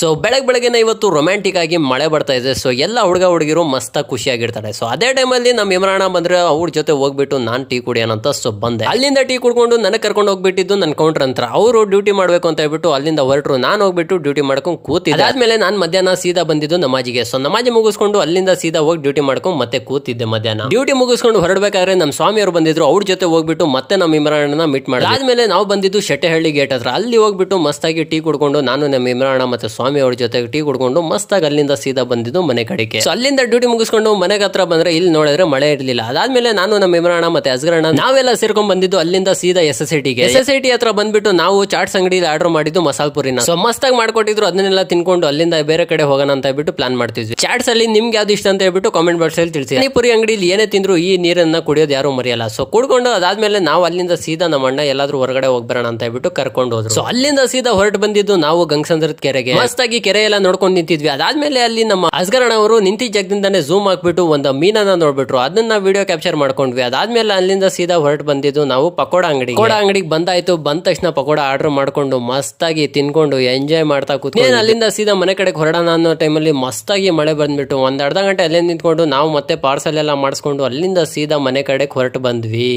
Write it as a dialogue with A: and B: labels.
A: So ಬೆಳಗ್ಗೆ ಬೆಳಗ್ಗೆನೇ ಇವತ್ತು ರೊಮ್ಯಾಂಟಿಕ್ ಆಗಿ ಮಳೆ ಬರ್ತಾ ಇದೆ. ಸೊ ಎಲ್ಲ ಹುಡುಗ ಹುಡುಗಿರು ಮಸ್ತ್ ಖುಷಿಯಾಗಿರ್ತಾರೆ. ಸೊ ಅದೇ ಟೈಮಲ್ಲಿ ನಮ್ಮ ಇಮ್ರಾಣ ಬಂದ್ರೆ ಅವ್ರ ಜೊತೆ ಹೋಗ್ಬಿಟ್ಟು ನಾನು ಟೀ ಕುಡಿಯೋಣಂತ ಸೊ ಬಂದೆ. ಅಲ್ಲಿಂದ ಟೀ ಕುಡ್ಕೊಂಡು ನನಗೆ ಕರ್ಕೊಂಡು ಹೋಗ್ಬಿಟ್ಟಿದ್ದು ನನ್ನ ಕೌಂಟರ್ ಅಂತ ಅವರು ಡ್ಯೂಟಿ ಮಾಡಬೇಕು ಅಂತ ಹೇಳ್ಬಿಟ್ಟು ಅಲ್ಲಿಂದ ಹೊರಟರು. ನಾನು ಹೋಗ್ಬಿಟ್ಟು ಡ್ಯೂಟಿ ಮಾಡ್ಕೊಂಡು ಕೂತಿದ್ದೆ. ಆದ್ಮೇಲೆ ನಾನು ಮಧ್ಯಾಹ್ನ ಸೀದಾ ಬಂದಿದ್ದು ನಮಾಜಿಗೆ. ಸೊ ನಮಾಜಿ ಮುಗಿಸ್ಕೊಂಡು ಅಲ್ಲಿಂದ ಸೀದಾ ಹೋಗಿ ಡ್ಯೂಟಿ ಮಾಡ್ಕೊಂಡು ಮತ್ತೆ ಕೂತಿದ್ದೆ ಮಧ್ಯಾಹ್ನ. ಡ್ಯೂಟಿ ಮುಗಿಸ್ಕೊಂಡು ಹೊರಡಬೇಕಾದ್ರೆ ನಮ್ಮ ಸ್ವಾಮಿಯವರು ಬಂದಿದ್ರು. ಅವ್ರ ಜೊತೆ ಹೋಗ್ಬಿಟ್ಟು ಮತ್ತೆ ನಮ್ಮ ಇಮ್ರಾಣನ ಮೀಟ್ ಮಾಡಿ ಆದ್ಮೇಲೆ ನಾವು ಬಂದಿದ್ದು ಶೆಟ್ಟೆಹಳ್ಳಿ ಗೇಟ್ ಹತ್ರ. ಅಲ್ಲಿ ಹೋಗ್ಬಿಟ್ಟು ಮಸ್ತಾಗಿ ಟೀ ಕುಡ್ಕೊಂಡು ನಾನು ನಮ್ಮ ಇಮ್ರಾಣ ಮತ್ತೆ ಸ್ವಾಮಿ ಅವ್ರ ಜೊತೆಗೆ ಟೀ ಕುಡ್ಕೊಂಡು ಮಸ್ತಾಗಿ ಅಲ್ಲಿಂದ ಸೀದಾ ಬಂದಿದ್ದು ಮನೆ ಕಡೆಗೆ. ಸೊ ಅಲ್ಲಿಂದ ಡ್ಯೂಟಿ ಮುಗಿಸ್ಕೊಂಡು ಮನೆಗೆ ಹತ್ರ ಬಂದ್ರೆ ಇಲ್ಲಿ ನೋಡಿದ್ರೆ ಮಳೆ ಇರಲಿಲ್ಲ. ಅದಾದ್ಮೇಲೆ ನಾನು ನಮ್ಮ ಇಮ್ರಾಣ ಮತ್ತೆ ಅಸ್ಗರಣ ನಾವೆಲ್ಲ ಸೇರ್ಕೊಂಡ್ ಬಂದಿದ್ದು ಅಲ್ಲಿಂದ ಸೀದಾ ಎಸ್ ಎಸ್ ಐ ಟಿಗೆ ಎಸ್ ಎಸ್ ಐ ಟಿ ಹತ್ರ ಬಂದ್ಬಿಟ್ಟು ನಾವು ಚಾಟ್ಸ್ ಅಂಗಡಿಯಲ್ಲಿ ಆರ್ಡರ್ ಮಾಡಿದ್ದು ಮಸಾಲ ಪುರಿನ ಸೊ ಮಸ್ತಾಗಿ ಮಾಡ್ಕೊಟ್ಟಿದ್ರು, ಅದನ್ನೆಲ್ಲ ತಿನ್ಕೊಂಡು ಅಲ್ಲಿಂದ ಬೇರೆ ಕಡೆ ಹೋಗೋಣ ಅಂತ ಹೇಳ್ಬಿಟ್ಟು ಪ್ಲಾನ್ ಮಾಡ್ತಿದ್ವಿ. ಚಾಟ್ಸ್ ಅಲ್ಲಿ ನಿಮ್ಗೆ ಯಾವ್ದು ಇಷ್ಟ ಅಂತ ಹೇಳ್ಬಿಟ್ಟು ಕಾಮೆಂಟ್ ಬಾಕ್ಸ್ ಅಲ್ಲಿ ತಿಳಿಸಿ. ಪುರಿ ಅಂಗಡಿಯಲ್ಲಿ ಏನೇ ತಿಂದ್ರು ಈ ನೀರನ್ನ ಕುಡಿಯೋದು ಯಾರು ಮರೆಯಲ್ಲ. ಸೊ ಕುಡ್ಕೊಂಡು ಅದಾದ್ಮೇಲೆ ನಾವು ಅಲ್ಲಿಂದ ಸೀದಾ ನಮ್ಮ ಅಣ್ಣ ಎಲ್ಲಾದ್ರೂ ಹೊರಗಡೆ ಹೋಗ್ಬರೋಣ ಅಂತ ಹೇಳ್ಬಿಟ್ಟು ಕರ್ಕೊಂಡು ಹೋದ್ರು. ಸೊ ಅಲ್ಲಿಂದ ಸೀದಾ ಹೊರಟು ಬಂದಿದ್ದು ನಾವು ಗಂಗಸಂದ್ರದ ಕೆರೆಗೆ. ಮಸ್ತಾಗಿ ಕೆರೆ ಎಲ್ಲ ನೋಡ್ಕೊಂಡು ನಿಂತಿದ್ವಿ. ಅದಾದ್ಮೇಲೆ ಅಲ್ಲಿ ನಮ್ಮ ಅಸ್ಗರಣ ಅವರು ನಿಂತಿ ಜಗದಿಂದಾನೆ ಝೂಮ್ ಹಾಕ್ಬಿಟ್ಟು ಒಂದು ಮೀನನ್ನ ನೋಡ್ಬಿಟ್ರು. ಅದನ್ನ ವಿಡಿಯೋ ಕ್ಯಾಪ್ಚರ್ ಮಾಡ್ಕೊಂಡ್ವಿ. ಅದಾದ್ಮೇಲೆ ಅಲ್ಲಿಂದ ಸೀದಾ ಹೊರಟು ಬಂದಿದ್ದು ನಾವು ಪಕೋಡ ಅಂಗಡಿ ಪಕೋಡ ಅಂಗಡಿಗೆ ಬಂದಾಯ್ತು. ಬಂದ ತಕ್ಷಣ ಪಕೋಡ ಆರ್ಡರ್ ಮಾಡ್ಕೊಂಡು ಮಸ್ತಾಗಿ ತಿನ್ಕೊಂಡು ಎಂಜಾಯ್ ಮಾಡ್ತಾ ಕೂತ್ಕೊಂಡು ಅಲ್ಲಿಂದ ಸೀದಾ ಮನೆ ಕಡೆಗೆ ಹೊರಡೋಣ ಅನ್ನೋ ಟೈಮಲ್ಲಿ ಮಸ್ತಾಗಿ ಮಳೆ ಬಂದ್ಬಿಟ್ಟು ಒಂದ್ ಅರ್ಧ ಗಂಟೆ ಅಲ್ಲೇ ನಿಂತ್ಕೊಂಡು ನಾವು ಮತ್ತೆ ಪಾರ್ಸಲ್ ಎಲ್ಲ ಮಾಡಿಸ್ಕೊಂಡು ಅಲ್ಲಿಂದ ಸೀದಾ ಮನೆ ಕಡೆಗೆ ಹೊರಟು ಬಂದ್ವಿ.